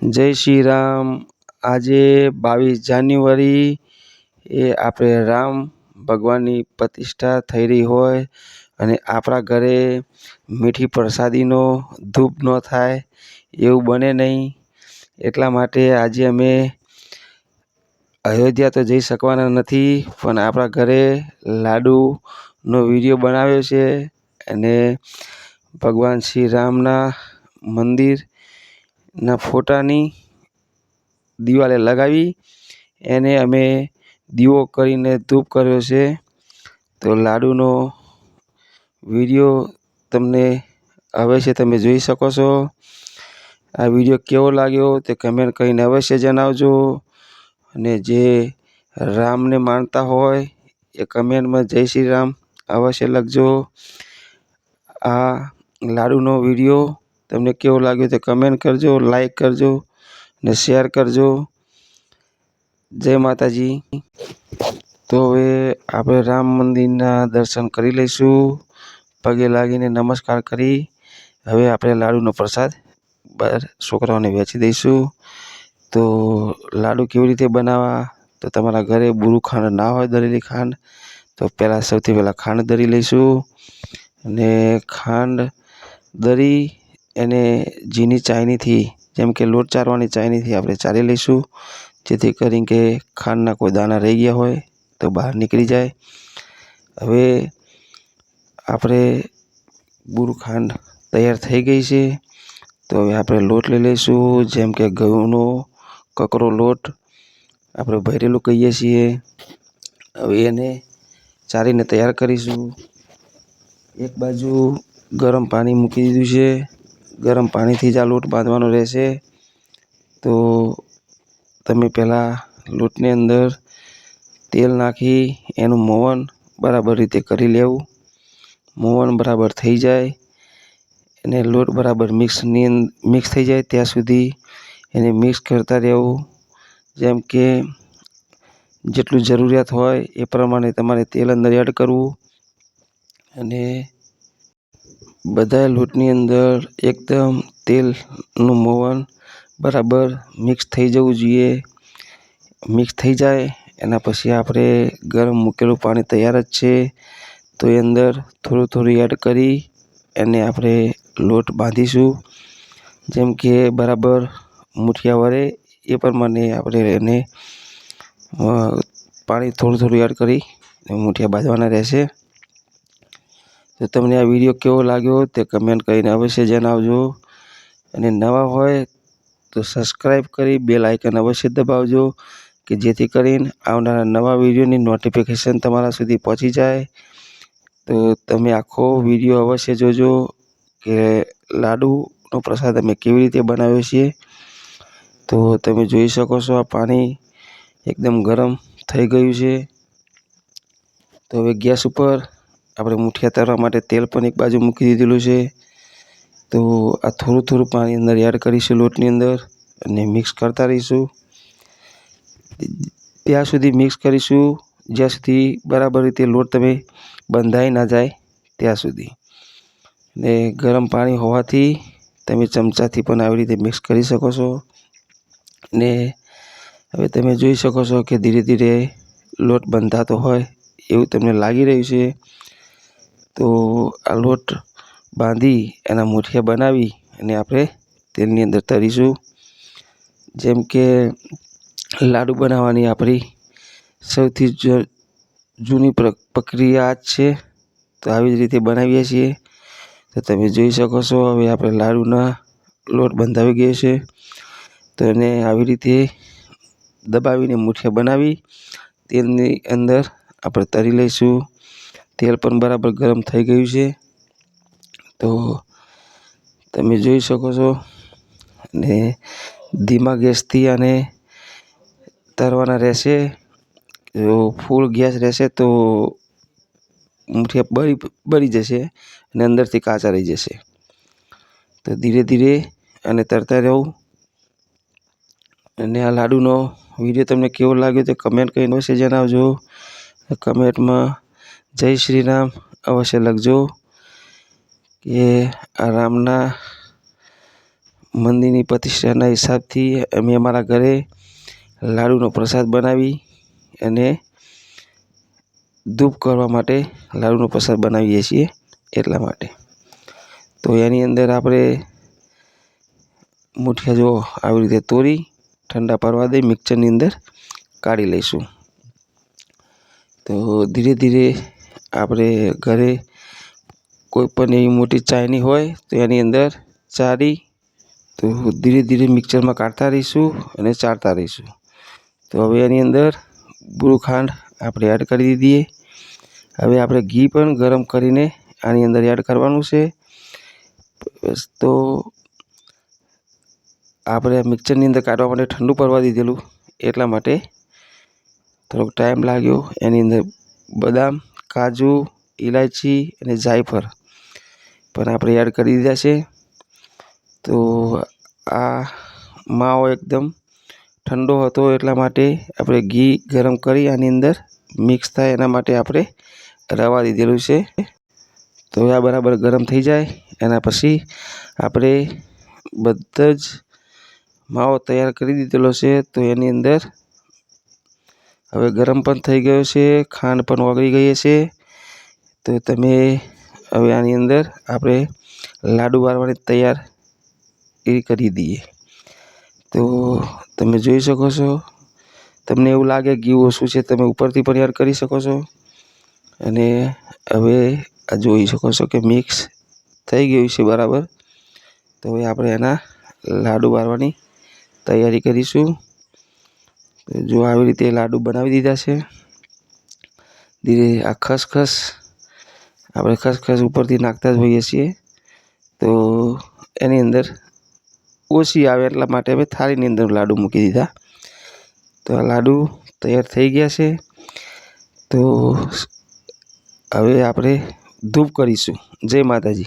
જય શ્રી રામ. આજે બાવીસ જાન્યુઆરી એ આપણે રામ ભગવાનની પ્રતિષ્ઠા થઈ રહી હોય અને આપણા ઘરે મીઠી પ્રસાદીનો ધૂપ ન થાય એવું બને નહીં. એટલા માટે આજે અમે અયોધ્યા તો જઈ શકવાના નથી, પણ આપણા ઘરે લાડુનો વીડિયો બનાવ્યો છે અને ભગવાન શ્રી રામના મંદિરના ફોટાની દિવાલે લગાવી. એને અમે દીવો કરીને ધૂપ કર્યો છે. તો લાડુનો વીડિયો તમને છે તમે જોઈ શકો છો. આ વીડિયો કેવો લાગ્યો તે કમેન્ટ કરીને અવશ્ય જણાવજો. અને જે રામને માનતા હોય એ કમેન્ટમાં જય શ્રી રામ અવશ્ય લખજો. આ લાડુનો વીડિયો તમને કેવું લાગ્યું તે કમેન્ટ કરજો લાઈક કરજો ને શેર કરજો. જય માતાજી. તો હવે આપણે રામ મંદિરના દર્શન કરી લઈશું. પગે લાગીને નમસ્કાર કરી. હવે આપણે લાડુનો પ્રસાદ બહાર છોકરાઓને વેચી દઈશું. તો લાડુ કેવી રીતે બનાવવા? તો તમારા ઘરે બુરુ ખાંડ ના હોય દરેલી ખાંડ, તો પહેલાં સૌથી પહેલાં ખાંડ દરી લઈશું. અને ખાંડ દળી એને ઝીણી ચાયનીથી, જેમ કે લોટ ચાળવાની ચાયનીથી આપણે ચાળી લઈશું. જેથી કરીને કે ખાંડના કોઈ દાણા રહી ગયા હોય તો બહાર નીકળી જાય. હવે આપણે બુરુ ખાંડ તૈયાર થઈ ગઈ છે. તો હવે આપણે લોટ લઈ લઈશું, જેમ કે ઘઉંનો કકરો લોટ આપણે ભરેલું કહીએ છીએ. હવે એને ચાળીને તૈયાર કરીશું. એક બાજુ ગરમ પાણી મૂકી દીધું છે. ગરમ પાણીથી જ આ લોટ બાંધવાનો રહેશે. તો તમે પહેલાં લોટની અંદર તેલ નાખી એનું મોવન બરાબર રીતે કરી લેવું. મોવન બરાબર થઈ જાય એને લોટ બરાબર મિક્સની મિક્સ થઈ જાય ત્યાં સુધી એને મિક્સ કરતા રહેવું. જેમ કે જેટલું જરૂરિયાત હોય એ પ્રમાણે તમારે તેલ અંદર એડ કરવું અને બધા લોટની અંદર એકદમ તેલનું મોવન બરાબર મિક્સ થઈ જવું જોઈએ. મિક્સ થઈ જાય, એના પછી આપણે ગરમ મૂકેલું પાણી તૈયાર જ છે. તો એ અંદર થોડું થોડું એડ કરી એને આપણે લોટ બાંધીશું. જેમ કે બરાબર મુઠિયા વળે એ પ્રમાણે આપણે એને પાણી થોડું થોડું એડ કરી મુઠિયા બાંધવાના રહેશે. તો તમને આ વીડિયો કેવો લાગ્યો તે કમેન્ટ કરીને અવશ્ય જણાવજો. અને નવા હોય તો સબસ્ક્રાઈબ કરી બેલ આઇકન અવશ્ય દબાવજો, કે જેથી કરીને આવનારા નવા વિડીયોની નોટિફિકેશન તમારા સુધી પહોંચી જાય. તો તમે આખો વીડિયો અવશ્ય જોજો, કે લાડુનો પ્રસાદ અમે કેવી રીતે બનાવ્યો છીએ. તો તમે જોઈ શકો છો આ પાણી એકદમ ગરમ થઈ ગયું છે. તો હવે ગેસ ઉપર આપણે મુઠિયા તળવા માટે તેલ પણ એક બાજુ મૂકી દીધેલું છે. તો આ થોડું થોડું પાણી અંદર એડ કરીશું લોટની અંદર અને મિક્સ કરતા રહીશું. ત્યાં સુધી મિક્સ કરીશું. જ્યાં સુધી બરાબર રીતે લોટ તમે બંધાઈ ના જાય ત્યાં સુધી. ને ગરમ પાણી હોવાથી તમે ચમચાથી પણ આવી રીતે મિક્સ કરી શકો છો. ને હવે તમે જોઈ શકો છો કે ધીરે ધીરે લોટ બંધાતો હોય એવું તમને લાગી રહ્યું છે. તો આ લોટ બાંધી એના મુઠિયા બનાવી અને આપણે તેલની અંદર તરીશું જેમ કે લાડુ બનાવવાની આપણી સૌથી જૂની પ્રક્રિયા જ છે. તો આવી જ રીતે બનાવીએ છીએ. તો તમે જોઈ શકો છો, હવે આપણે લાડુના લોટ બંધાવી ગયો છે. તો એને આવી રીતે દબાવીને મુઠિયા બનાવી, તેલની અંદર આપણે તળી લઈશું. તેલ પણ બરાબર ગરમ થઈ ગયું છે. તો તમે જોઈ શકો છો. અને ધીમા ગેસથી આને તરવાના રહેશે. જો ફૂલ ગેસ રહેશે તો મુઠિયા બળી બળી જશે અને અંદરથી કાચા રહી જશે. તો ધીરે ધીરે આને તરતા રહેવું અને આ લાડુનો વીડિયો તમને કેવો લાગ્યો તે કમેન્ટ કરીને જણાવજો. કમેન્ટમાં જય શ્રી રામ. અવશ્ય લખજો કે આ રામના મંદિરની પ્રતિષ્ઠાના હિસાબથી અમે અમારા ઘરે લાડુનો પ્રસાદ બનાવી અને ધૂપ કરવા માટે લાડુનો પ્રસાદ બનાવીએ છીએ એટલા માટે. તો એની અંદર આપણે મુઠિયા જો આવી રીતે તોરી ઠંડા પડવા દઈ મિક્સરની અંદર કાઢી લઈશું. તો ધીરે ધીરે આપણે ઘરે કોઈ પણ એવી મોટી ચાયની હોય તો એની અંદર ચાળી તો ધીરે ધીરે મિક્સરમાં કાઢતા રહીશું અને ચાળતા રહીશું. તો હવે એની અંદર બુરું ખાંડ આપણે એડ કરી દીધી હવે આપણે ઘી પણ ગરમ કરીને આની અંદર એડ કરવાનું છે. તો આપણે મિક્સરની અંદર કાઢવા માટે ઠંડુ પડવા દીધેલું એટલા માટે થોડોક ટાઈમ લાગ્યો. એની અંદર બદામ કાજુ, ઈલાયચી અને જાયફળ. પણ આપણે એડ કરી દીધા છે. તો આ માવો એકદમ ઠંડો હતો એટલા માટે આપણે ઘી ગરમ કરી આની અંદર મિક્સ થાય એના માટે આપણે રવા દીધેલું છે. તો આ બરાબર ગરમ થઈ જાય. એના પછી આપણે બધા, જ માવો તૈયાર કરી દીધેલો છે. તો એની અંદર હવે ગરમ પણ થઈ ગયો છે, ખાંડ પણ ઓગળી ગઈ છે. તો તમે હવે આની અંદર આપણે લાડુ વાળવાની તૈયાર એ કરી દઈએ. તો તમે જોઈ શકો છો, તમને એવું લાગે ઘી ઓછું છે, તમે ઉપરથી પણ યાર કરી શકો છો. અને હવે આ જોઈ શકો છો કે મિક્સ થઈ ગયું છે બરાબર. તો હવે આપણે એના લાડુ વાળવાની તૈયારી કરીશું. જો આવી રીતે લાડુ બનાવી દીધા છે. ધીરે આ ખસખસ, આપણે ખસખસ ઉપરથી નાખતા જ હોઈએ છીએ. તો એની અંદર ઓછી આવે એટલા માટે અમે થાળીની અંદર લાડુ મૂકી દીધા. તો આ લાડુ તૈયાર થઈ ગયા છે. તો હવે આપણે ધૂપ કરીશું. જય માતાજી.